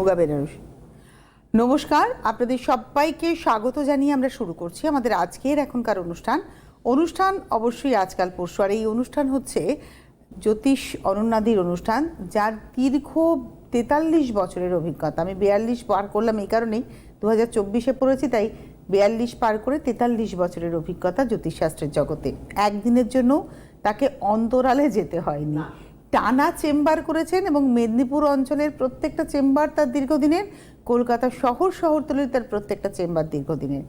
মুগা বেনারসি। নমস্কার, আপনাদের সবাইকে স্বাগত জানিয়ে আমরা শুরু করছি আমাদের আজকের এখনকার অনুষ্ঠান। অনুষ্ঠান অবশ্যই আজকাল পরশু, আর এই অনুষ্ঠান হচ্ছে জ্যোতিষ অনন্যাদির অনুষ্ঠান, যার দীর্ঘ তেতাল্লিশ বছরের অভিজ্ঞতা। আমি বিয়াল্লিশ পার করলাম এই কারণেই দু হাজার চব্বিশে পড়েছি, তাই বিয়াল্লিশ পার করে তেতাল্লিশ বছরের অভিজ্ঞতা জ্যোতিষশাস্ত্রের জগতে। একদিনের জন্য তাকে অন্তরালে যেতে হয়নি। টানা চেম্বার করেছেন এবং মেদিনীপুর অঞ্চলের প্রত্যেকটা চেম্বার তার দীর্ঘদিনের, কলকাতা শহর শহরতলির তার প্রত্যেকটা চেম্বার দীর্ঘদিনের।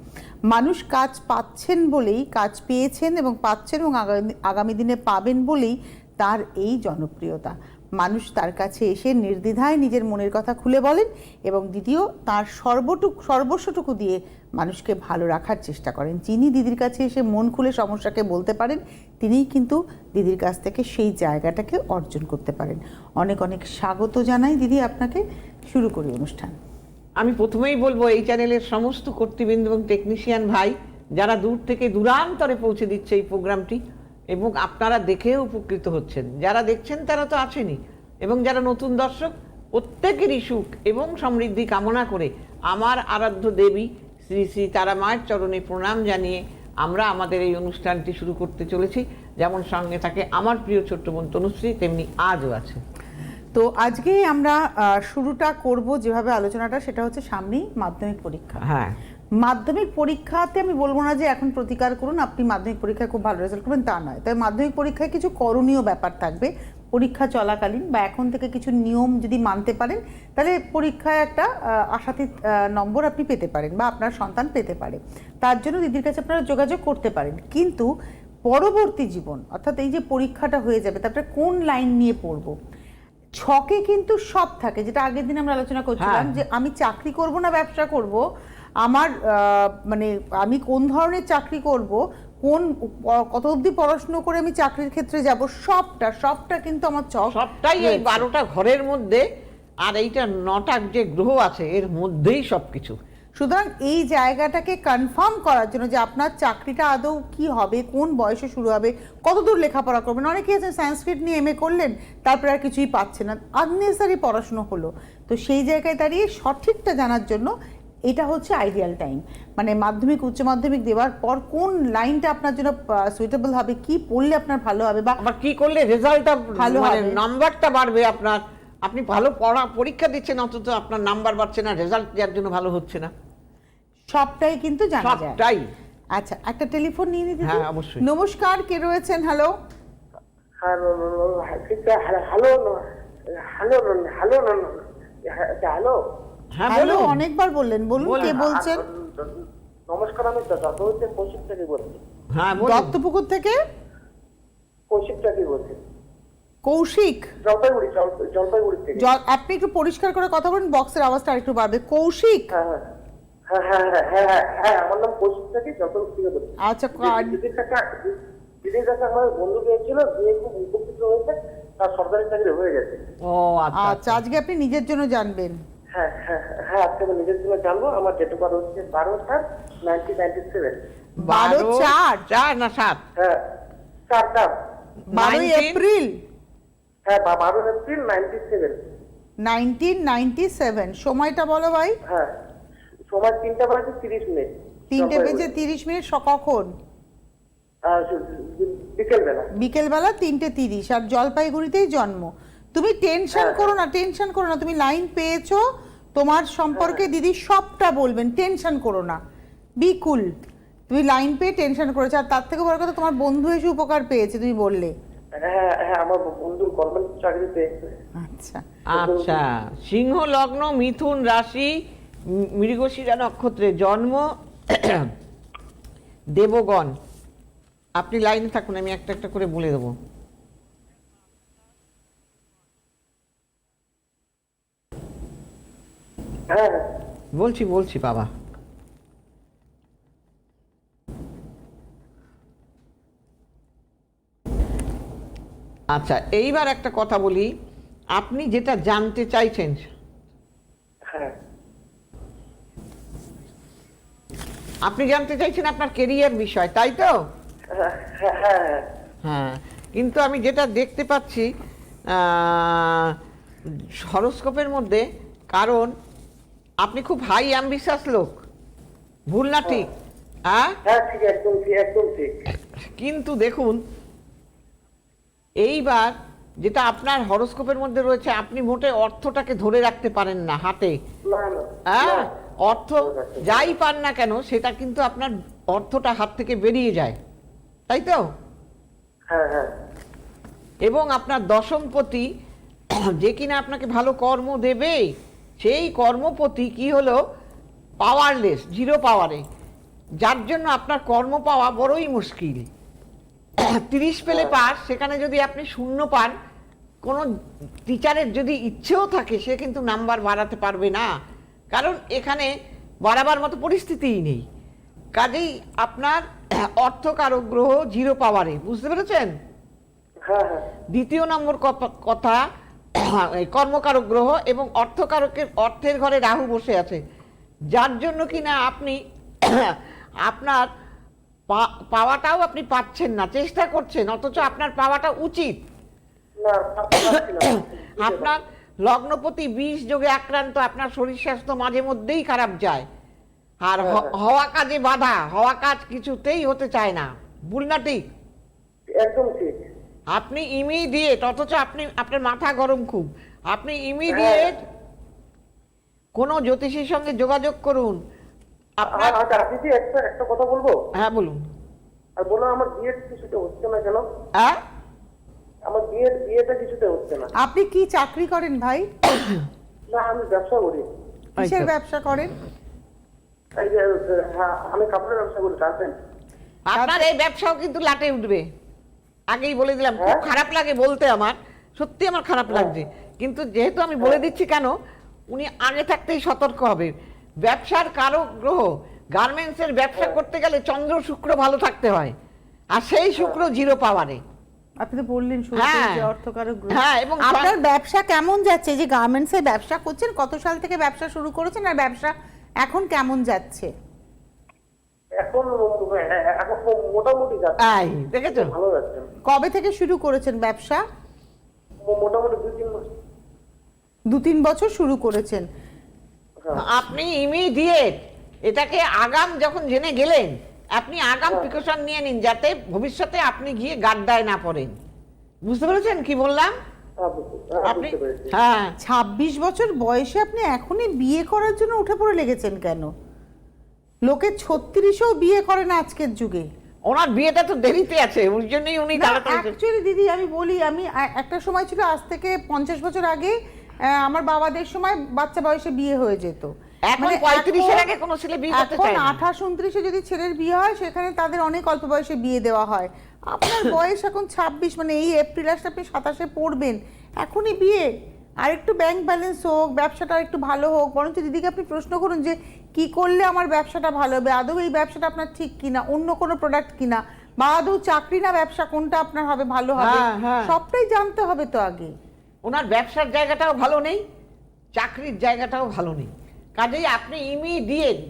মানুষ কাজ পাচ্ছেন বলেই, কাজ পেয়েছেন এবং পাচ্ছেন এবং আগামী- দিনে পাবেন বলেই তার এই জনপ্রিয়তা। মানুষ তার কাছে এসে নির্দ্বিধায় নিজের মনের কথা খুলে বলেন এবং দ্বিতীয়, তার সর্বটুকু, সর্বস্বটুকু দিয়ে মানুষকে ভালো রাখার চেষ্টা করেন। যিনি দিদির কাছে এসে মন খুলে সমস্যাকে বলতে পারেন, তিনিই কিন্তু দিদির কাছ থেকে সেই জায়গাটাকে অর্জন করতে পারেন। অনেক অনেক স্বাগত জানাই দিদি আপনাকে। শুরু করি অনুষ্ঠান। আমি প্রথমেই বলব, এই চ্যানেলের সমস্ত কর্তৃবৃন্দ এবং টেকনিশিয়ান ভাই, যারা দূর থেকে দূরান্তরে পৌঁছে দিচ্ছে এই প্রোগ্রামটি এবং আপনারা দেখেও উপকৃত হচ্ছেন। যারা দেখছেন তারা তো আছেনই। এবং যারা নতুন দর্শক প্রত্যেকেরই সুখ এবং সমৃদ্ধি কামনা করে আমার আরাধ্য দেবী শ্রী শ্রী তারা মায়ের চরণে প্রণাম জানিয়ে আমরা আমাদের এই অনুষ্ঠানটি শুরু করতে চলেছি। যেমন সঙ্গে থাকে আমার প্রিয় ছোট্ট বোন তনুশ্রী তেমনি আজও আছে। তো আজকে আমরা শুরুটা করব যেভাবে আলোচনাটা সেটা হচ্ছে সামনেই মাধ্যমিক পরীক্ষা। হ্যাঁ। মাধ্যমিক পরীক্ষাতে আমি বলব না যে এখন প্রতিকার করুন আপনি মাধ্যমিক পরীক্ষায় খুব ভালো রেজাল্ট করবেন তা নয়। তবে মাধ্যমিক পরীক্ষায় কিছু করণীয় ব্যাপার থাকবে পরীক্ষা চলাকালীন বা এখন থেকে কিছু নিয়ম যদি মানতে পারেন তাহলে পরীক্ষায় একটা আশাতীত নম্বর আপনি পেতে পারেন বা আপনার সন্তান পেতে পারে। তার জন্য দিদির কাছে আপনারা যোগাযোগ করতে পারেন। কিন্তু পরবর্তী জীবন অর্থাৎ এই যে পরীক্ষাটা হয়ে যাবে তারপরে কোন লাইন নিয়ে পড়ব? ছকে কিন্তু সব থাকে যেটা আগের দিন আমরা আলোচনা করছিলাম হ্যাঁ। যে আমি চাকরি করব না ব্যবসা করব আমার মানে আমি কোন ধরনের চাকরি করব কোন কত অবধি পড়াশুনো করে আমি চাকরির ক্ষেত্রে যাব সবটা সবটা কিন্তু আমার ছক সবটাই এই বারোটা ঘরের মধ্যে আর এইটা নটা যে গ্রহ আছে এর মধ্যেই সবকিছু। সুতরাং এই জায়গাটাকে কনফার্ম করার জন্য যে আপনার চাকরিটা আদৌ কি হবে কোন বয়সে শুরু হবে কতদূর লেখাপড়া করবেন অনেকেই আছে সংস্কৃত নিয়ে এম করলেন তারপরে আর কিছুই পাচ্ছে না আননেসারি পড়াশুনো হলো। তো সেই জায়গায় দাঁড়িয়ে সঠিকটা জানার জন্য এটা হচ্ছে আইডিয়াল টাইম মানে মাধ্যমিক উচ্চ মাধ্যমিক দেওয়ার পর কোন লাইনটা আপনার জন্য সুইটেবল হবে কি পড়লে আপনার ভালো হবে বা কি করলে রেজাল্টটা ভালো মানে হবে। নাম্বারটা বাড়বে আপনার? আপনি ভালো পড়া পরীক্ষা দিচ্ছেন অথচ আপনার নাম্বার বাড়ছে না রেজাল্ট যার জন্য ভালো হচ্ছে না। সবটাই কিন্তু জানা যায়। সবটাই। আচ্ছা একটা টেলিফোন নিয়ে নিতে হ্যাঁ, অবশ্যই। নমস্কার কে রয়েছেন? Hello hello hello hello hello hello. হ্যাঁ হ্যালো। অনেকবার বললেন বলুন। কে বলছেন? নমস্কার আমি কৌশিক থেকে বলছি। হ্যাঁ দত্তপুকুর থেকে? কৌশিক থেকে বলছি। কৌশিক? জলপাইগুড়ি জলপাইগুড়ি থেকে। আপনি একটু পরিষ্কার করে কথা বলুন বক্সের আওয়াজটা আরেকটু বাড়বে। কৌশিক? হ্যাঁ হ্যাঁ। হ্যাঁ হ্যাঁ হ্যাঁ আমার নাম কৌশিক থেকে জলপাইগুড়ি থেকে বলছি। আচ্ছা কা- দিদির কাছে দিদির কাছে আমার বন্ধু পেয়েছিল দিয়ে খুব উপকৃত হয়েছে তার সরকারি চাকরি হয়ে গেছে। ও আচ্ছা আচ্ছা। আজকে আপনি নিজের জন্য জানবেন। হ্যাঁ হ্যাঁ হ্যাঁ আজকে আমি নিজের জন্য জানব। আমার ডেট অফ হচ্ছে বারো সাত নাইনটিন নাইনটি সেভেন বারো চার? চার না সাত? হ্যাঁ চার চার বারোই এপ্রিল? হ্যাঁ বারো April ninety seven nineteen ninety seven সময়টা বলো ভাই। হ্যাঁ সময় তিনটা বাজে তিরিশ মিনিট। তিনটে বেজে তিরিশ মিনিট কখন? বিকেল বেলা বিকেলবেলা তিনটে তিরিশ। আর জলপাইগুড়িতেই জন্ম। তুমি টেনশন হ্যাঁ। করো না টেনশন করো না। তুমি লাইন পেয়েছ তোমার সম্পর্কে হ্যাঁ। দিদি সবটা বলবেন টেনশন করো না। বি কুল তুমি লাইন পেয়ে টেনশন করেছ আর তার থেকে বড় কথা তোমার বন্ধু এসে উপকার পেয়েছে তুমি বললে। হ্যাঁ হ্যাঁ আমার বন্ধু গভর্নমেন্ট চাকরিতে আচ্ছা। আচ্ছা সিংহ লগ্ন মিথুন রাশি মৃগশিরা নক্ষত্রে জন্ম দেবগণ। আপনি লাইনে থাকুন আমি একটা একটা করে বলে দেবো। হ্যাঁ। বলছি বলছি বাবা। আচ্ছা এইবার একটা কথা বলি। আপনি যেটা জানতে চাইছেন হ্যাঁ। আপনি জানতে চাইছেন আপনার কেরিয়ার বিষয় তাই তো? হ্যাঁ হ্যাঁ হ্যাঁ। হ্যাঁ কিন্তু আমি যেটা দেখতে পাচ্ছি হরস্কোপের মধ্যে কারণ আপনি খুব হাই অ্যাম্বিশাস লোক। ভুল না ঠিক? হ্যাঁ? হ্যাঁ ঠিক একদম ঠিক একদম ঠিক। কিন্তু দেখুন এইবার যেটা আপনার হরস্কোপের মধ্যে রয়েছে আপনি মোটে অর্থটাকে ধরে রাখতে পারেন না হাতে। হ্যাঁ? অর্থ যাই পান না কেন সেটা কিন্তু আপনার অর্থটা হাত থেকে বেরিয়ে যায়। তাই তো? হ্যাঁ হ্যাঁ। এবং আপনার দশমপতি যে কিনা আপনাকে ভালো কর্ম দেবে সেই কর্মপতি কি হলো? পাওয়ারলেস জিরো পাওয়ারে যার জন্য আপনার কর্ম পাওয়া বড়ই মুশকিল। তিরিশ পেলে পাস সেখানে যদি আপনি শূন্য পান কোনো টিচারের যদি ইচ্ছেও থাকে সে কিন্তু নাম্বার বাড়াতে পারবে না। কারণ এখানে বাড়াবার মতো পরিস্থিতিই নেই। কাজেই আপনার অর্থকারক গ্রহ জিরো পাওয়ারে বুঝতে পেরেছেন? হ্যাঁ হ্যাঁ। দ্বিতীয় নম্বর কথা কর্মকারক গ্রহ এবং অর্থকারকের অর্থের ঘরে রাহু বসে আছে। যার জন্য কিনা আপনি আপনার পাওয়াটাও আপনি পাচ্ছেন না চেষ্টা করছেন অথচ আপনার পাওয়াটা উচিত। না না। আপনার লগ্নপতি বিষ যোগে আক্রান্ত আপনার শরীর স্বাস্থ্য মাঝে মধ্যেই খারাপ যায়। আর হওয়া কাজে বাধা হওয়া কাজ কিছুতেই হতে চায় না। ভুল না ঠিক? একদম ঠিক। আপনি ইমিডিয়েট অথচ আপনি আপনার মাথা গরম খুব। আপনি ইমিডিয়েট কোনো জ্যোতিষীর সঙ্গে যোগাযোগ করুন। আপনার আ- আচ্ছা একটা একটা কথা বলব? হ্যাঁ বলুন। আর বলো আমার বিয়ে কিছুতে হচ্ছে না কেন? হ্যাঁ আমার বিয়ে বিয়েটা কিছুতে হচ্ছে না। আপনি কি চাকরি করেন ভাই? না আমি ব্যবসা করি। কিসের ব্যবসা করেন? এই যে হ্যাঁ আমি কাপড়ের ব্যবসা করি কার্পেন্ট আপনার এই ব্যবসাও কিন্তু লাটে উঠবে। আগেই বলে দিলাম খুব হ্যাঁ? খারাপ লাগে বলতে আমার সত্যি আমার খারাপ লাগছে। কিন্তু যেহেতু আমি বলে দিচ্ছি কেন উনি আগে থাকতেই সতর্ক হবে। ব্যবসার কারও গ্রহ গার্মেন্টসের ব্যবসা করতে গেলে চন্দ্র শুক্র ভালো থাকতে হয়। আর সেই শুক্র জিরো পাওয়ারে। আপনি তো বললেন শুরুতে হ্যাঁ। হ্যাঁ, এবং আপনার ব্যবসা কেমন যাচ্ছে? যে গার্মেন্টস এর ব্যবসা করছেন কত সাল থেকে ব্যবসা শুরু করেছেন আর ব্যবসা এখন কেমন যাচ্ছে? এখন হ্যাঁ, এখন মোটামুটি যাচ্ছে। দেখেছ? ভালো যাচ্ছে। কবে থেকে শুরু করেছেন ব্যবসা? মোটামুটি দুই তিন মাস দু তিন বছর শুরু করেছেন। হ্যাঁ। আপনি ইমিডিয়েট এটাকে আগাম যখন জেনে গেলেন আপনি আগাম হ্যাঁ। প্রিকশন নিয়ে নিন যাতে ভবিষ্যতে আপনি গিয়ে গাড্ডায় না পড়েন। বুঝতে পেরেছেন কি বললাম? হ্যাঁ, হ্যাঁ, আপনি হ্যাঁ ছাব্বিশ বছর বয়সে আপনি এখনই বিয়ে করার জন্য উঠে পড়ে লেগেছেন কেন? লোকে ছত্রিশেও বিয়ে করে না আজকের যুগে। ওনার বিয়েটা তো দেরিতে আছে ওই জন্যই উনি অ্যাকচুয়ালি দিদি আমি বলি আমি একটা সময় ছিল আজ থেকে পঞ্চাশ বছর আগে আমার বাবাদের সময় বাচ্চা বয়সে বিয়ে হয়ে যেত। এখন মানে পঁয়ত্রিশের আগে কোনো ছেলে বিয়ে করতে চায় না। আঠাশ উনত্রিশে যদি ছেলের বিয়ে হয় সেখানে তাদের অনেক অল্প বয়সে বিয়ে দেওয়া হয়। আপনার বয়স এখন ছাব্বিশ মানে এই এপ্রিল আসলে আপনি সাতাশে পড়বেন। এখনই বিয়ে। আর একটু ব্যাংক ব্যালেন্স হোক ব্যবসাটা একটু ভালো হোক বরঞ্চ দিদিকে আপনি প্রশ্ন করুন যে কি করলে আমার ব্যবসাটা ভালো হবে? আদৌ এই ব্যবসাটা আপনার ঠিক কিনা? অন্য কোনো প্রোডাক্ট কিনা? বা আদৌ চাকরি না ব্যবসা কোনটা আপনার হবে ভালো হবে? হ্যাঁ, হ্যাঁ। সবটাই জানতে হবে তো আগে। ওনার ব্যবসার জায়গাটাও ভালো নেই চাকরির জায়গাটাও ভালো নেই। কাজেই আপনি ইমিডিয়েট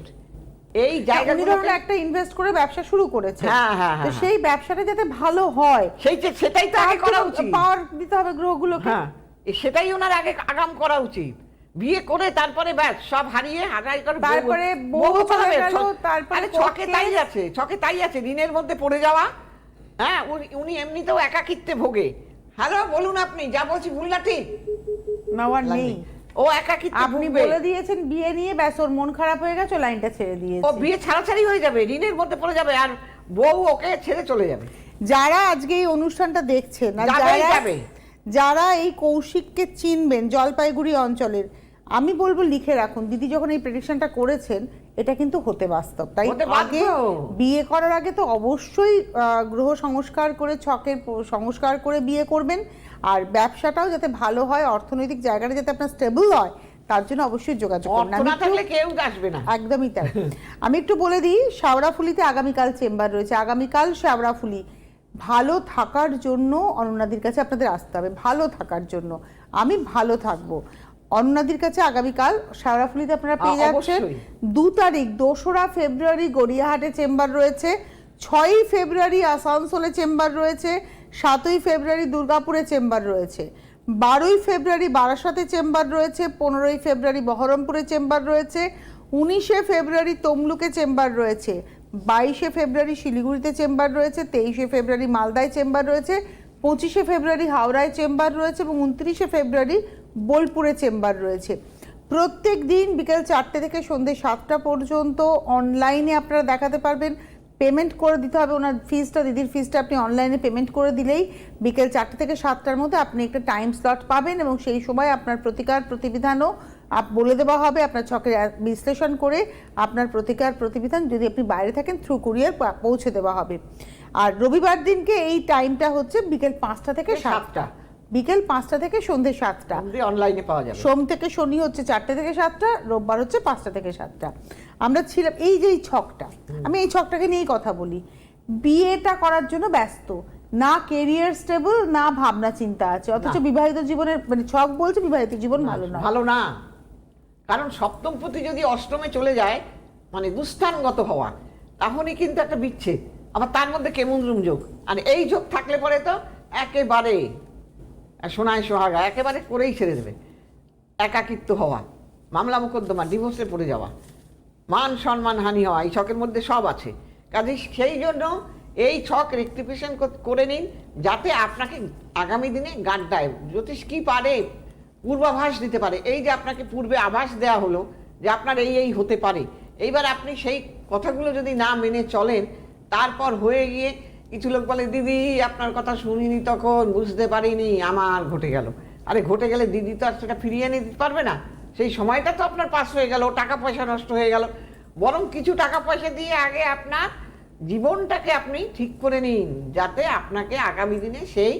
এই উনি জায়গাগুলোকে ধরুন একটা ইনভেস্ট করে ব্যবসা শুরু করেছে হ্যাঁ, হ্যাঁ, তো হ্যাঁ, সেই ব্যবসাটা যাতে ভালো হয় সেই যে সেটাই তো আগে করা উচিত। পাওয়ার দিতে হবে গ্রহগুলোকে। হ্যাঁ এ সেটাই ওনার আগে আগাম করা উচিত। বিয়ে করে তারপরে ব্যাস সব হারিয়ে হারাই করে তারপরে বউ চলে গেল, তারপরে ছকে তাই আছে ছকে তাই আছে ঋণের মধ্যে পড়ে যাওয়া। হ্যাঁ উনি- এমনিতেও একাকিত্বে ভোগে। হ্যালো বলুন আপনি যা বলছি ভুল না ঠিক? নেওয়ার নেই। ও একাকিত্বে আপনি বলে দিয়েছেন বিয়ে নিয়ে ব্যাস ওর মন খারাপ হয়ে গেছে লাইনটা ছেড়ে ও বিয়ে ছাড়াছাড়ি হয়ে যাবে ঋণের মধ্যে পড়ে যাবে আর বউ ওকে ছেড়ে চলে যাবে। যারা আজকে এই অনুষ্ঠানটা দেখছেন যারা যাবে। যারা এই কৌশিককে চিনবেন জলপাইগুড়ি অঞ্চলের আমি বলব লিখে রাখুন। দিদি যখন এই প্রেডিকশনটা করেছেন এটা কিন্তু হতে বাস্তব। তাই আগে বিয়ে করার আগে তো অবশ্যই গ্রহ সংস্কার করে ছকের সংস্কার করে বিয়ে করবেন। আর ব্যবসাটাও যাতে ভালো হয় অর্থনৈতিক জায়গাটা যাতে আপনার স্টেবল হয় তার জন্য অবশ্যই যোগাযোগ করুন। না থাকলে কেউ আসবে না। একদমই তাই। আমি একটু বলে দিই শাওড়াফুলিতে আগামীকাল চেম্বার রয়েছে। আগামীকাল শাওড়াফুলি। ভালো থাকার জন্য অনন্যাদির কাছে আপনাদের আসতে হবে ভালো থাকার জন্য। আমি ভালো থাকব। অনন্যাদির কাছে আগামীকাল শাওড়াফুলিতে আপনারা পেয়ে যাচ্ছেন। দু তারিখ দোসরা ফেব্রুয়ারি গড়িয়াহাটে চেম্বার রয়েছে ছয়ই ফেব্রুয়ারি আসানসোলে চেম্বার রয়েছে সাতই ফেব্রুয়ারি দুর্গাপুরে চেম্বার রয়েছে বারোই ফেব্রুয়ারি বারাসাতে চেম্বার রয়েছে পনেরোই ফেব্রুয়ারি বহরমপুরে চেম্বার রয়েছে উনিশে ফেব্রুয়ারি তমলুকে চেম্বার রয়েছে বাইশে ফেব্রুয়ারি শিলিগুড়িতে চেম্বার রয়েছে, তেইশে ফেব্রুয়ারি মালদায় চেম্বার রয়েছে, পঁচিশে ফেব্রুয়ারি হাওড়ায় চেম্বার রয়েছে এবং উনত্রিশে ফেব্রুয়ারি বোলপুরে চেম্বার রয়েছে। প্রত্যেক দিন বিকেল চারটে থেকে সন্ধ্যে সাতটা পর্যন্ত অনলাইনে আপনারা দেখাতে পারবেন। পেমেন্ট করে দিতে হবে, ওনার ফিজটা দিদির ফিজটা আপনি অনলাইনে পেমেন্ট করে দিলেই বিকেল চারটে থেকে সাতটার মধ্যে আপনি একটা টাইম স্লট পাবেন এবং সেই সময় আপনার প্রতিকার, প্রতিবিধানও আপ বলে দেওয়া হবে আপনার ছকের বিশ্লেষণ করে আপনার প্রতিকার প্রতিবিধান যদি আপনি বাইরে থাকেন থ্রু কুরিয়ার পৌঁছে দেওয়া হবে। আর রবিবার দিনকে এই টাইমটা হচ্ছে বিকেল পাঁচটা থেকে সাতটা। বিকেল পাঁচটা থেকে সন্ধ্যে সাতটা। অনলাইনে পাওয়া যাবে। সোম থেকে শনি হচ্ছে চারটে থেকে সাতটা রোববার হচ্ছে পাঁচটা থেকে সাতটা। আমরা ছিলাম এই যে এই ছকটা আমি এই ছকটাকে নিয়েই কথা বলি। বিয়েটা করার জন্য ব্যস্ত। না কেরিয়ার স্টেবল না ভাবনা চিন্তা আছে। অথচ বিবাহিত জীবনের মানে ছক বলছে বিবাহিত জীবন ভালো না। ভালো না। কারণ সপ্তমপতি যদি অষ্টমে চলে যায় মানে দুস্থানগত হওয়া, তাহলে কিন্তু একটা বিচ্ছেদ। আবার তার মধ্যে কেমন রুম যোগ। আর এই যোগ থাকলে পরে তো একেবারে, সোনায় সোহাগা, একেবারে করেই ছেড়ে দেবে। একাকিত্ব হওয়া, মামলা মোকদ্দমা, ডিভোর্সে পড়ে যাওয়া, মান সম্মান হানি হওয়া, এই ছকের মধ্যে সব আছে। কাজে সেই জন্য এই ছক রেক্টিফিকেশন করে নিন, যাতে আপনাকে আগামী দিনে গাড্ডায়, জ্যোতিষ কী পারে পূর্বাভাস দিতে পারে। এই যে আপনাকে পূর্বে আভাস দেওয়া হলো যে আপনার এই এই হতে পারে। এইবার আপনি সেই কথাগুলো যদি না মেনে চলেন, তারপর হয়ে গিয়ে কিছু লোক বলে, দিদি, আপনার কথা শুনিনি তখন, বুঝতে পারিনি, আমার ঘটে গেল। আরে, ঘটে গেলে দিদি তো আর সেটা ফিরিয়ে এনে দিতে পারবে না। সেই সময়টা তো আপনার পাস হয়ে গেল, টাকা পয়সা নষ্ট হয়ে গেল। বরং কিছু টাকা পয়সা দিয়ে আগে আপনার জীবনটাকে আপনি ঠিক করে নিন, যাতে আপনাকে আগামী দিনে সেই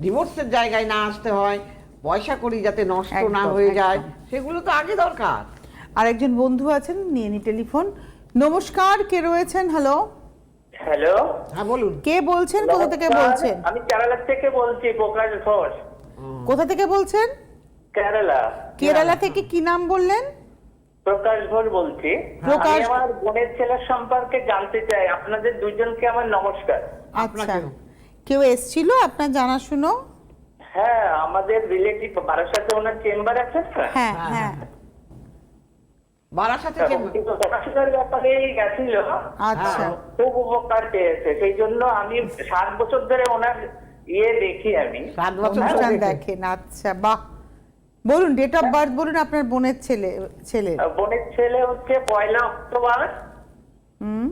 ডিভোর্সের জায়গায় না আসতে হয়। পয়সা করি যাতে নষ্ট না হয়ে যায় সেগুলো তো আগে দরকার। আর একজন বন্ধু আছেন নিয়ে নি টেলিফোন। নমস্কার কে রয়েছেন? হ্যালো হ্যালো হ্যাঁ বলুন। কে বলছেন? কোথা থেকে বলছেন? আমি কেরালা থেকে বলছি প্রকাশ ঘোষ। কোথা থেকে বলছেন? কেরালা। কেরালা থেকে কি নাম বললেন? প্রকাশ ঘোষ বলছি। প্রকাশ- আমি আমার বোনের ছেলের সম্পর্কে জানতে চাই। আপনাদের দুজনকে আমার নমস্কার। আচ্ছা। কেউ এসছিল? আপনার জানাশুনো? হ্যাঁ আমাদের রিলেটিভ বারাসাতে ওনার চেম্বার আছে না? হ্যাঁ হ্যাঁ, হ্যাঁ বারাসাতে ব্যাপারে গেছিল। আচ্ছা। হ্যাঁ। খুব উপকার পেয়েছে। সেই জন্য আমি সাত বছর ধরে ওনার ইয়ে দেখি আমি। সাত বছর ধরে অনুষ্ঠান দেখে। দেখেন আচ্ছা বাহ। বলুন ডেট অফ বার্থ বলুন আপনার বোনের ছেলে ছেলে। বোনের ছেলে হচ্ছে পয়লা অক্টোবর। হুম?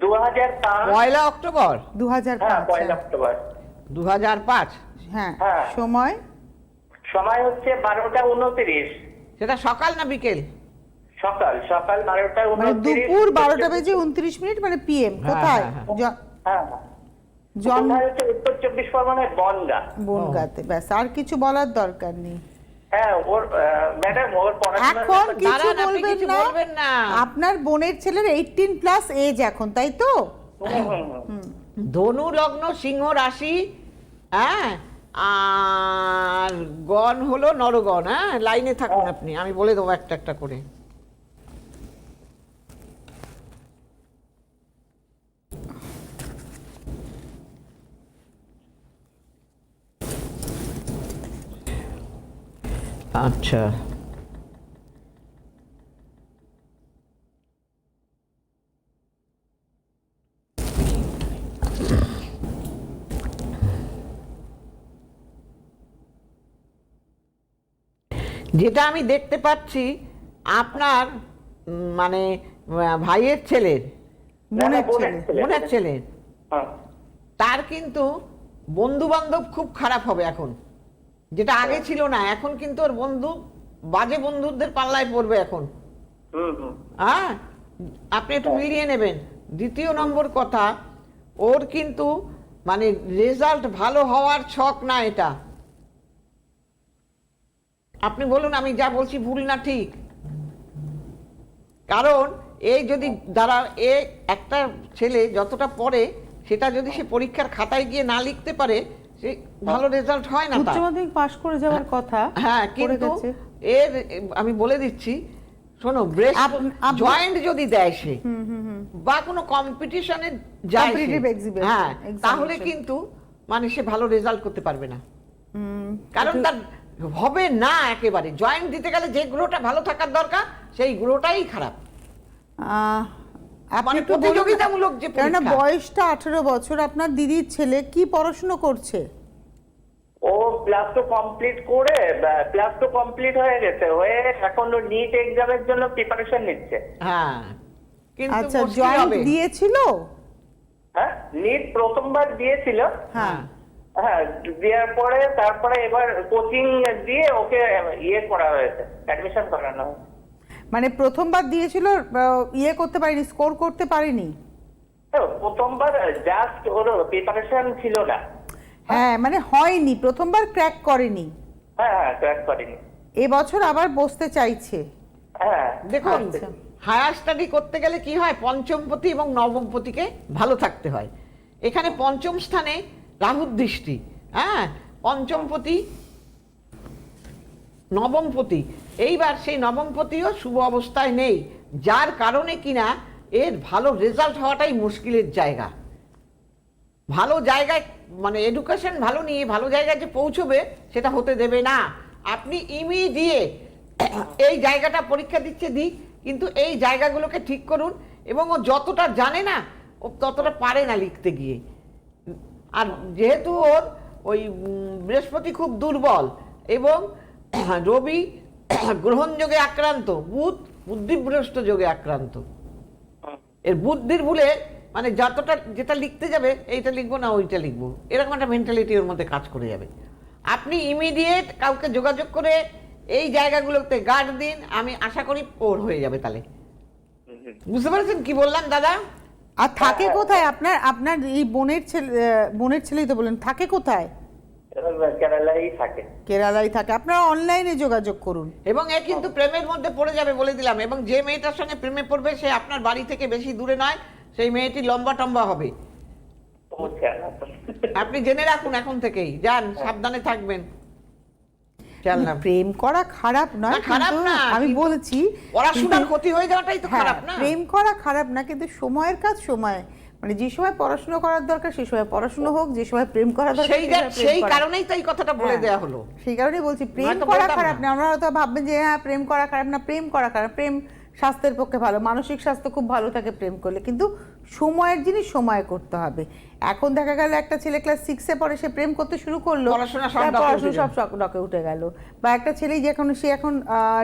দু হাজার পাঁচ। পয়লা অক্টোবর? দু হাজার হ্যাঁ পয়লা অক্টোবর। দু হাজার পাঁচ? হ্যাঁ হ্যাঁ। সময়? সময় হচ্ছে বারোটা উনত্রিশ। সেটা সকাল না বিকেল? সকাল সকাল বারোটা মানে উনত্রিশ। দুপুর বারোটা বেজে উনত্রিশ মিনিট মানে পিএম হ্যাঁ, কোথায়? হ্যাঁ, জ- হ্যাঁ। জন কোথায় হচ্ছে উত্তর চব্বিশ পরগনায় বনগা। বনগাতে ব্যাস আর কিছু বলার দরকার নেই। হ্যাঁ ওর ম্যাডাম ওর এখন কিছু দাঁড়ান, আপনি বলবেন কিছু না। বলবেন না। আপনার বোনের ছেলের এইটিন প্লাস এজ এখন তাই তো? হুম, হুম, হুম। ধনু লগ্ন সিংহ রাশি হ্যাঁ? আর গণ হলো নরগণ হ্যাঁ? লাইনে থাকুন আপনি আমি বলে দেবো একটা একটা করে। আচ্ছা। যেটা আমি দেখতে পাচ্ছি আপনার মানে ভাইয়ের ছেলের না, না, বোনের ছেলে। বোনের ছেলের হ্যাঁ। তার কিন্তু বন্ধু বান্ধব খুব খারাপ হবে এখন। যেটা আগে ছিল না এখন কিন্তু ওর বন্ধু বাজে বন্ধুদের পাল্লায় পড়বে এখন। হ্যাঁ? আপনি একটু মিলিয়ে নেবেন। দ্বিতীয় নম্বর কথা ওর কিন্তু মানে রেজাল্ট ভালো হওয়ার ছক না এটা। আপনি বলুন আমি যা বলছি ভুল না ঠিক? কারণ এই যদি দ্বারা এ একটা ছেলে যতটা পড়ে সেটা যদি সে পরীক্ষার খাতায় গিয়ে না লিখতে পারে সে ভালো রেজাল্ট হয় না উচ্চ মাধ্যমিক পাশ করে যাওয়ার কথা হ্যাঁ কিন্তু এর আমি বলে দিচ্ছি শোনো ব্রেস্ট জয়েন্ট যদি দেয় সে বা কোনো কম্পিটিশনে যায় হ্যাঁ তাহলে কিন্তু মানে সে ভালো রেজাল্ট করতে পারবে না। কারণ তার হবে না একেবারে। জয়েন্ট দিতে গেলে যে গ্রহটা ভালো থাকার দরকার সেই গ্রহটাই খারাপ। আহ, মানে প্রতিযোগিতামূলক যে কেননা বয়সটা আঠেরো বছর আপনার দিদির ছেলে কি পড়াশুনো করছে? ও প্লাস টু কমপ্লিট করে প্লাস টু কমপ্লিট হয়ে গেছে হয়ে এখন ও নিট এক্সামের জন্য প্রিপারেশন নিচ্ছে। হ্যাঁ কিন্তু আচ্ছা জয়েন্ট দিয়েছিল? হ্যাঁ নিট প্রথমবার দিয়েছিল। হ্যাঁ। হ্যাঁ দেওয়ার পরে তারপরে এবার কোচিং দিয়ে ওকে ইয়ে করা হয়েছে অ্যাডমিশন করানো হয়েছে। মানে প্রথমবার দিয়েছিল ইয়ে করতে পারেনি স্কোর করতে পারেনি? প্রথমবার জাস্ট ওর প্রিপারেশন ছিল না। হ্যাঁ মানে হয়নি প্রথমবার ক্র্যাক করেনি। হ্যাঁ হ্যাঁ ক্র্যাক করেনি। এবছর আবার বসতে চাইছে। হ্যাঁ দেখুন। হায়ার স্টাডি করতে গেলে কি হয় পঞ্চমপতি এবং নবমপতিকে ভালো থাকতে হয়। এখানে পঞ্চম স্থানে রাহুর দৃষ্টি হ্যাঁ? পঞ্চমপতি, নবমপতি। এইবার সেই নবমপতিও শুভ অবস্থায় নেই, যার কারণে কিনা এর ভালো রেজাল্ট হওয়াটাই মুশকিলের জায়গা। ভালো জায়গায় মানে এডুকেশন ভালো নিয়ে ভালো জায়গায় যে পৌঁছবে, সেটা হতে দেবে না। আপনি ইমি দিয়ে এই জায়গাটা পরীক্ষা দিচ্ছে দিক, কিন্তু এই জায়গাগুলোকে ঠিক করুন এবং ও যতটা জানে না, ও ততটা পারে না লিখতে গিয়ে। আর যেহেতু ওর ওই বৃহস্পতি খুব দুর্বল এবং রবি গ্রহণযোগে আক্রান্ত বুধ বুদ্ধিভ্রষ্ট যোগে আক্রান্ত। এর বুদ্ধির ভুলে মানে যতটা যেটা লিখতে যাবে এইটা লিখব না ওইটা লিখব। এরকম একটা মেন্টালিটি ওর মধ্যে কাজ করে যাবে। আপনি ইমিডিয়েট কাউকে যোগাযোগ করে এই জায়গাগুলোতে গার্ড দিন আমি আশা করি ওর হয়ে যাবে তাহলে বুঝতে পারছেন কি বললাম দাদা? আর থাকে কোথায়? আপনার আপনার এই বোনের ছেলে বোনের ছেলেই তো বলেন থাকে কোথায়? কেরালাই থাকে। কেরালায় থাকে। আপনারা অনলাইনে যোগাযোগ করুন। এবং এ কিন্তু প্রেমের মধ্যে পড়ে যাবে বলে দিলাম। এবং যে মেয়েটার সঙ্গে প্রেমে পড়বে সে আপনার বাড়ি থেকে বেশি দূরে নয়। সেই মেয়েটি লম্বা টম্বা হবে। আপনি জেনে রাখুন এখন থেকেই। যান সাবধানে থাকবেন। প্রেম করা খারাপ নয় খারাপ না, আমি বলছি পড়াশোনার ক্ষতি হয়ে যাওয়াটাই তো হ্যাঁ, খারাপ না। প্রেম করা খারাপ না কিন্তু সময়ের কাজ সময়। মানে যে সময় পড়াশোনা করার দরকার সেই সময় পড়াশোনা হোক যে সময় প্রেম করা দরকার সেই সেই। কারণেই তো এই কথাটা বলে হ্যাঁ, দেওয়া হলো। সেই কারণেই বলছি প্রেম করা খারাপ না। না আপনারা তো ভাববেন যে হ্যাঁ প্রেম করা খারাপ না প্রেম করা খারাপ প্রেম স্বাস্থ্যের পক্ষে ভালো মানসিক স্বাস্থ্য খুব ভালো থাকে প্রেম করলে কিন্তু সময়ের জিনিস সময় করতে হবে। এখন দেখা গেল একটা ছেলে ক্লাস সিক্সে পরে সে প্রেম করতে শুরু করল পড়াশোনা সব ডকে উঠে সব ডকে উঠে গেল বা একটা ছেলে যে এখন সে এখন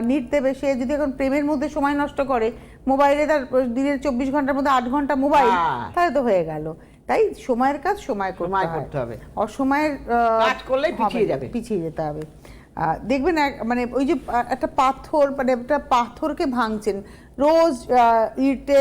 নিট দেবে সে যদি এখন প্রেমের মধ্যে সময় নষ্ট করে মোবাইলে তার দিনের চব্বিশ ঘণ্টার মধ্যে আট ঘণ্টা মোবাইল। তাহলে তো হয়ে গেল তাই সময়ের কাজ সময় করতে করতে হবে। অসময়ের কাজ করলেই পিছিয়ে যাবে। পিছিয়ে যেতে হবে দেখবেন মানে ওই যে একটা পাথর মানে একটা পাথরকে ভাঙছেন। রোজ আহ, ইটে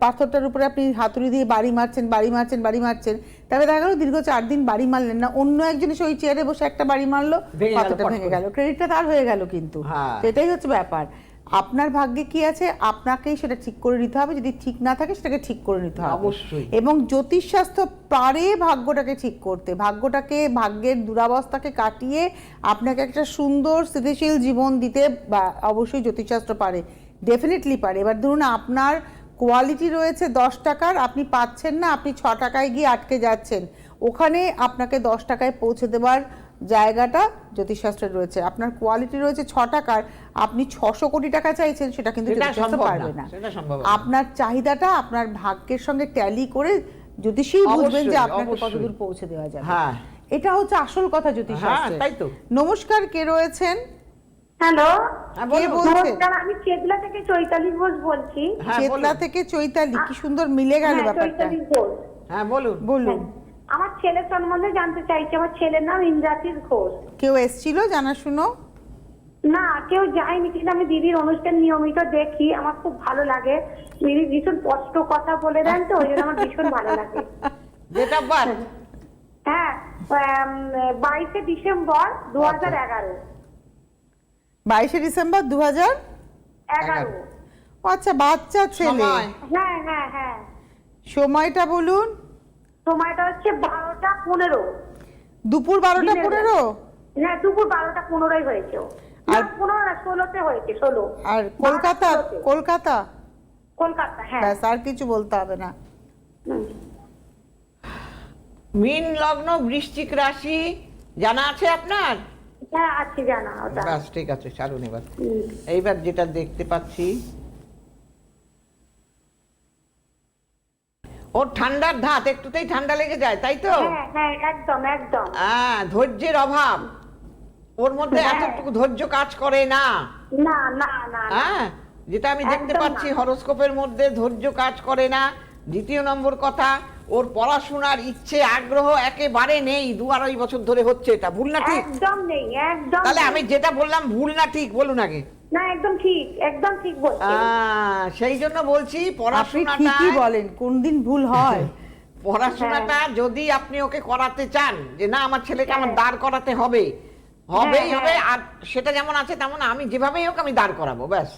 পাথরটার উপরে আপনি হাতুড়ি দিয়ে বাড়ি মারছেন বাড়ি মারছেন বাড়ি মারছেন। তবে দেখা গেল দীর্ঘ চার দিন বাড়ি মারলেন না। অন্য একজন এসে ওই চেয়ারে বসে একটা বাড়ি মারলো পাথরটা ভেঙে। গেল। ক্রেডিটটা তার হয়ে গেল কিন্তু। হ্যাঁ। তো এটাই হচ্ছে ব্যাপার। আপনার ভাগ্যে কি আছে আপনাকেই সেটা ঠিক করে নিতে হবে। যদি ঠিক না থাকে সেটাকে ঠিক করে নিতে হবে। অবশ্যই। এবং জ্যোতিষশাস্ত্র পারে ভাগ্যটাকে ঠিক করতে। ভাগ্যটাকে ভাগ্যের দুরাবস্থাকে কাটিয়ে আপনাকে একটা সুন্দর স্থিতিশীল জীবন দিতে বা অবশ্যই জ্যোতিষশাস্ত্র পারে। ডেফিনেটলি পারে। এবার ধরুন আপনার কোয়ালিটি রয়েছে দশ টাকার আপনি পাচ্ছেন না আপনি ছ টাকায় গিয়ে আটকে যাচ্ছেন। ওখানে আপনাকে দশ টাকায় পৌঁছে দেওয়ার জায়গাটা জ্যোতিষশাস্ত্রে রয়েছে। আপনার কোয়ালিটি রয়েছে ছ টাকার। আপনি ছশো কোটি টাকা চাইছেন সেটা কিন্তু পারবে না। আপনার চাহিদাটা আপনার ভাগ্যের সঙ্গে ট্যালি করে জ্যোতিষী বুঝবেন যে আপনাকে কতদূর পৌঁছে দেওয়া যাবে। হ্যাঁ। এটা হচ্ছে আসল কথা জ্যোতিষশাস্ত্রে। হ্যাঁ, তাই তো। নমস্কার কে রয়েছেন? হ্যালো। হ্যাঁ, কে বলুন। বলছেন? আমি চেতলা থেকে চৈতালি ঘোষ বলছি। চেতলা থেকে চৈতালি কি সুন্দর মিলে গেল ব্যাপারটা। হ্যাঁ বলুন। বলুন। আমার ছেলের সম্বন্ধে জানতে চাইছি আমার ছেলের নাম ইন্দ্রাশিস ঘোষ। কেউ এসছিল জানা শুনো না কেউ যায়নি কিন্তু আমি দিদির অনুষ্ঠান নিয়মিত দেখি আমার খুব ভালো লাগে। দিদি ভীষণ স্পষ্ট কথা বলে দেন তো ওই জন্য আমার ভীষণ ভালো লাগে। ডেট অফ হ্যাঁ বাইশে ডিসেম্বর দু হাজার এগারো। বাইশে ডিসেম্বর দু হাজার এগারো। আচ্ছা বাচ্চা ছেলে। সময়। হ্যাঁ হ্যাঁ হ্যাঁ। সময়টা বলুন। সময়টা হচ্ছে বারোটা পনেরো। দুপুর বারোটা পনেরো? হ্যাঁ দুপুর বারোটা পনেরোই হয়েছে। আর- পনেরো না ষোলোতে হয়েছে ষোলো। আর কলকাতা কলকাতা? কলকাতা হ্যাঁ। ব্যাস আর কিছু বলতে হবে না। মীন লগ্ন বৃশ্চিক রাশি জানা আছে আপনার? হ্যাঁ আছে জানা ওটা। ঠিক আছে ছাড়ুন এবার। এইবার যেটা দেখতে পাচ্ছি ওর ঠান্ডার ধাত একটুতেই ঠান্ডা লেগে যায় তাই তো? হ্যাঁ হ্যাঁ একদম একদম। হ্যাঁ ধৈর্যের অভাব। ওর মধ্যে হ্যাঁ। এতটুকু ধৈর্য কাজ করে না। না না না। হ্যাঁ যেটা আমি দেখতে পাচ্ছি। হরোস্কোপের মধ্যে ধৈর্য কাজ করে না। দ্বিতীয় নম্বর কথা ওর পড়াশোনার ইচ্ছে আগ্রহ একেবারে নেই। দু আড়াই বছর ধরে হচ্ছে এটা। ভুল না ঠিক? একদম নেই একদম তাহলে আমি যেটা বললাম ভুল না ঠিক? বলুন আগে। না একদম ঠিক একদম ঠিক বলছেন সেই জন্য বলছি আপনি পড়াশোনাটা ঠিকই বলেন কোন দিন ভুল হয় পড়াশোনাটা হ্যাঁ। যদি আপনি ওকে করাতে চান যে না আমার ছেলেকে আমার দাঁড় করাতে হবে হবেই হ্যাঁ, হবে হ্যাঁ। আর সেটা যেমন আছে তেমন আমি যেভাবেই হোক আমি দাঁড় করাবো ব্যাস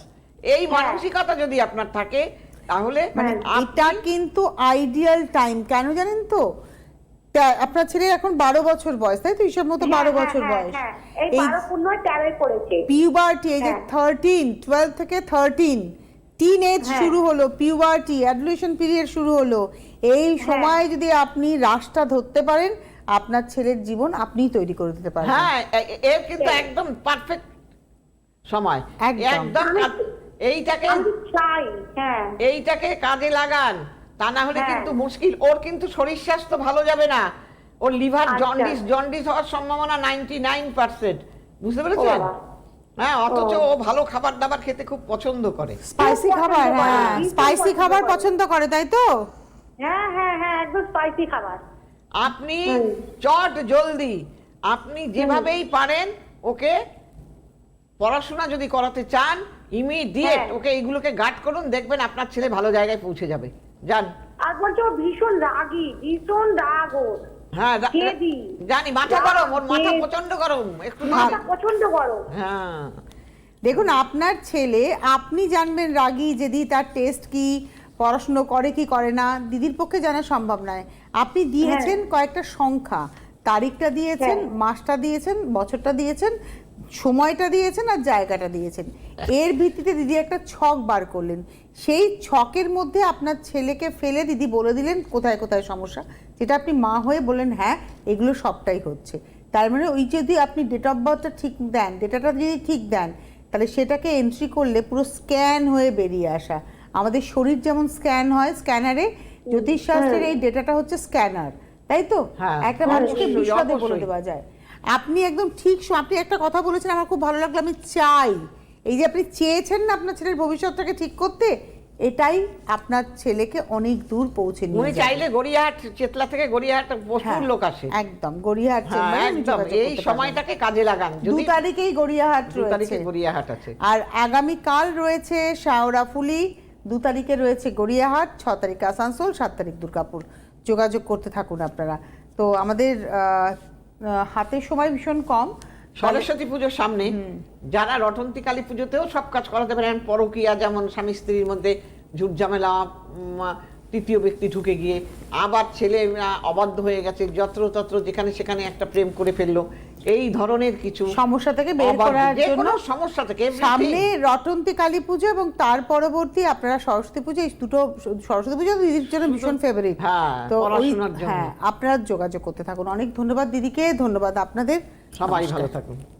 এই হ্যাঁ। মানসিকতা যদি আপনার থাকে তাহলে মানে এটা কিন্তু আইডিয়াল টাইম কেন জানেন তা- আপনার ছেলের এখন বারো বছর বয়স তাই তো হিসাব মতো বারো হ্যাঁ, বছর হ্যাঁ, বয়স হ্যাঁ। এই পিউবার্টি এই যে। থার্টিন টুয়েলভ থেকে থার্টিন টিন এজ। শুরু হলো পিউবার্টি অ্যাডুলেশন পিরিয়ড শুরু হলো এই। সময় যদি আপনি রাশটা ধরতে পারেন আপনার ছেলের জীবন আপনিই তৈরি করে দিতে পারেন হ্যাঁ এর কিন্তু একদম পারফেক্ট সময় একদম। একদম এইটাকে আমি চাই হ্যাঁ এইটাকে কাজে লাগান তা না হলে হ্যাঁ। কিন্তু মুশকিল। ওর কিন্তু শরীর স্বাস্থ্য ভালো যাবে না। ওর লিভার আচ্ছা। জন্ডিস জন্ডিস হওয়ার সম্ভাবনা নাইনটি নাইন পার্সেন্ট বুঝতে পেরেছেন? হ্যাঁ অথচ ও। ভালো খাবার দাবার খেতে খুব পছন্দ করে। স্পাইসি খাবার হ্যাঁ। স্পাইসি খাবার পছন্দ করে তাই তো? হ্যাঁ হ্যাঁ হ্যাঁ একদম স্পাইসি খাবার। আপনি চট জলদি আপনি যেভাবেই পারেন ওকে পড়াশোনা যদি করাতে চান ইমিডিয়েট হ্যাঁ। ওকে এইগুলোকে গার্ড করুন দেখবেন আপনার ছেলে ভালো জায়গায় পৌঁছে যাবে। যান আর বলছে ও ভীষণ রাগী ভীষণ রাগ ওর। হ্যাঁ জানি মাথা গরম ওর মাথা প্রচণ্ড গরম। একটু মাথা প্রচণ্ড গরম। হ্যাঁ। দেখুন আপনার ছেলে আপনি জানবেন রাগী যদি তার টেস্ট কি পড়াশুনো করে কি করে না দিদির পক্ষে জানা সম্ভব নয়। আপনি দিয়েছেন কয়েকটা সংখ্যা। তারিখটা দিয়েছেন হ্যাঁ। মাসটা দিয়েছেন বছরটা দিয়েছেন সময়টা দিয়েছেন আর জায়গাটা দিয়েছেন। এর ভিত্তিতে দিদি একটা ছক বার করলেন। সেই ছকের মধ্যে আপনার ছেলেকে ফেলে দিদি বলে দিলেন কোথায় কোথায় সমস্যা? যেটা আপনি মা হয়ে বললেন হ্যাঁ এগুলো সবটাই হচ্ছে। তার মানে ওই যদি আপনি ডেট অফ বার্থটা ঠিক দেন ডেটাটা যদি ঠিক দেন তাহলে সেটাকে এন্ট্রি করলে পুরো স্ক্যান হয়ে বেরিয়ে আসা। আমাদের শরীর যেমন স্ক্যান হয় স্ক্যানারে জ্যোতিষশাস্ত্রের এই ডেটাটা হচ্ছে স্ক্যানার তাই তো? হ্যাঁ, একটা মানুষকে অবশ্যই, বিশদে বলে দেওয়া যায়। আপনি একদম ঠিক আপনি একটা কথা বলেছেন আমার খুব ভালো লাগল আমি চাই। এই যে আপনি চেয়েছেন না আপনার ছেলের ভবিষ্যৎটাকে ঠিক করতে এটাই আপনার ছেলেকে অনেক দূর পৌঁছে নিয়ে উনি। চাইলে গড়িয়াহাট চেতলা থেকে গড়িয়াহাট প্রচুর হ্যাঁ, লোক আসে। একদম গড়িয়াহাট হ্যাঁ একদম এই সময়টাকে কাজে লাগান। দু তারিখেই গড়িয়াহাট রয়েছে। গড়িয়াহাট আছে। আর আগামীকাল রয়েছে শাওরাফুলি দু তারিখে রয়েছে গড়িয়াহাট ছ তারিখে আসানসোল সাত তারিখ দুর্গাপুর। যোগাযোগ করতে থাকুন আপনারা। তো আমাদের হাতে সময় ভীষণ কম। সরস্বতী পুজোর সামনে যারা রটন্তী কালী পুজোতেও সব কাজ করাতে পারেন, পরকিয়া যেমন স্বামী স্ত্রীর মধ্যে ঝুট ঝামেলা তৃতীয় ব্যক্তি ঢুকে গিয়ে, আবার ছেলে অবাধ্য হয়ে গেছে, যত্রতত্র যেখানে সেখানে একটা প্রেম করে ফেলল। এই ধরনের কিছু সমস্যা থেকে বের করার জন্য সমস্যা থেকে সামনে রটন্তী কালী পুজো এবং তার পরবর্তী আপনারা সরস্বতী পুজো এই দুটো সরস্বতী পুজো দিদির জন্য ভীষণ ফেভারিট হ্যাঁ, তো। হ্যাঁ আপনারা যোগাযোগ করতে থাকুন। অনেক ধন্যবাদ দিদিকে ধন্যবাদ আপনাদের। সবাই। ভালো থাকুন।